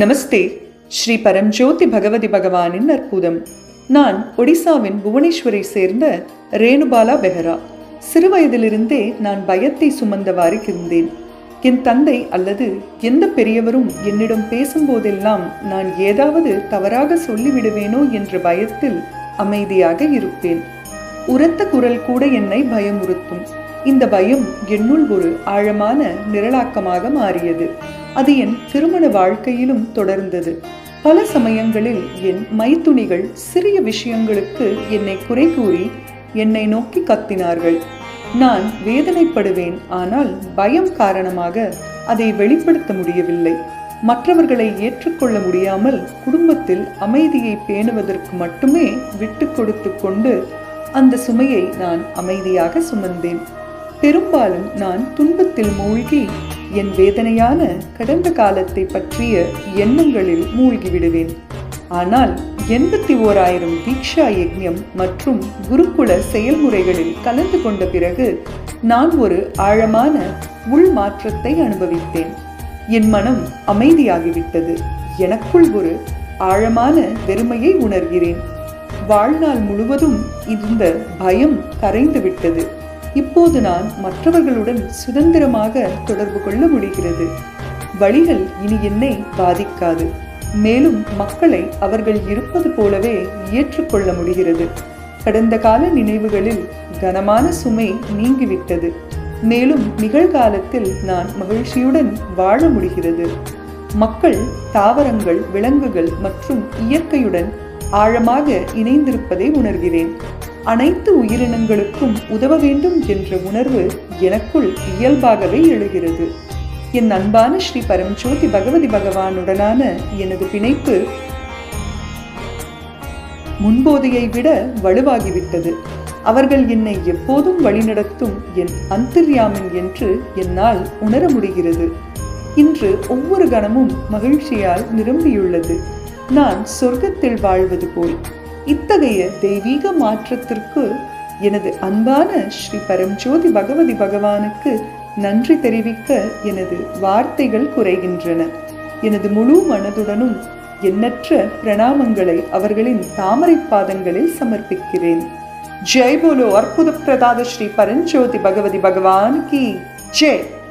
நமஸ்தே. ஸ்ரீ பரம்ஜோதி பகவதி பகவானின் அற்புதம். நான் ஒடிசாவின் புவனேஸ்வரை சேர்ந்த ரேணுபாலா பெஹரா. சிறுவயதிலிருந்தே நான் பயத்தை சுமந்தவாறு இருந்தேன் என் தந்தை அல்லது எந்த பெரியவரும் என்னிடம் பேசும்போதெல்லாம் நான் ஏதாவது தவறாக சொல்லிவிடுவேனோ என்ற பயத்தில் அமைதியாக இருப்பேன். உரத்த குரல் கூட என்னை பயமுறுத்தும். இந்த பயம் என்னுள் ஒரு ஆழமான நிரலாக்கமாக மாறியது. அது என் திருமண வாழ்க்கையிலும் தொடர்ந்தது. பல சமயங்களில் என் மைத்துணிகள் சிறிய விஷயங்களுக்கு என்னை குறை கூறி என்னை நோக்கி கத்தினார்கள். நான் வேதனைப்படுவேன் ஆனால் பயம் காரணமாக அதை வெளிப்படுத்த முடியவில்லை. மற்றவர்களை ஏற்றுக்கொள்ள முடியாமல் குடும்பத்தில் அமைதியை பேணுவதற்கு மட்டுமே விட்டு கொடுத்து கொண்டு அந்த சுமையை நான் அமைதியாக சுமந்தேன். பெரும்பாலும் நான் துன்பத்தில் மூழ்கி என் வேதனையான கடந்த காலத்தை பற்றிய எண்ணங்களில் மூழ்கிவிடுவேன். ஆனால் எண்பத்தி ஓராயிரம் தீக்ஷா யஜ்யம் மற்றும் குருகுல செயல்முறைகளில் கலந்து கொண்ட பிறகு நான் ஒரு ஆழமான உள் மாற்றத்தை அனுபவித்தேன். என் மனம் அமைதியாகிவிட்டது. எனக்குள் ஒரு ஆழமான வெறுமையை உணர்கிறேன். வாழ்நாள் முழுவதும் இருந்த பயம் கரைந்து விட்டது இப்போது நான் மற்றவர்களுடன் சுதந்திரமாக தொடர்பு கொள்ள முடிகிறது. வழிகள் இனி என்னை பாதிக்காது. மேலும் மக்களை அவர்கள் இருப்பது போலவே ஏற்றுக்கொள்ள முடிகிறது. கடந்த கால நினைவுகளில் கனமான சுமை நீங்கிவிட்டது. மேலும் நிகழ்காலத்தில் நான் மகிழ்ச்சியுடன் வாழ முடிகிறது. மக்கள் தாவரங்கள் விலங்குகள் மற்றும் இயற்கையுடன் ஆழமாக இணைந்திருப்பதை உணர்கிறேன். அனைத்து உயிரினங்களுக்கும் உதவ வேண்டும் என்ற உணர்வு எனக்குள் இயல்பாகவே எழுகிறது. என் அன்பான ஸ்ரீ பரம்ஜோதி பகவதி பகவானுடனான எனது பிணைப்பு முன்போதையை விட வலுவாகிவிட்டது. அவர்கள் என்னை எப்போதும் வழிநடத்தும் என் அந்தர்யாமன் என்று என்னால் உணர முடிகிறது. இன்று ஒவ்வொரு கணமும் மகிழ்ச்சியால் நிரம்பியுள்ளது. நான் சொர்க்கத்தில் வாழ்வது போல். இத்தகைய தெய்வீக மாற்றத்திற்கு எனது அன்பான ஸ்ரீ பரம்ஜோதி பகவதி பகவானுக்கு நன்றி தெரிவிக்க எனது வார்த்தைகள் குறைகின்றன. எனது முழு மனதுடனும் எண்ணற்ற பிரணாமங்களை அவர்களின் தாமரை பாதங்களில் சமர்ப்பிக்கிறேன். ஜெய் போலோ அற்புத பிரதாத ஸ்ரீ பரஞ்சோதி பகவதி பகவான் கி ஜெய்!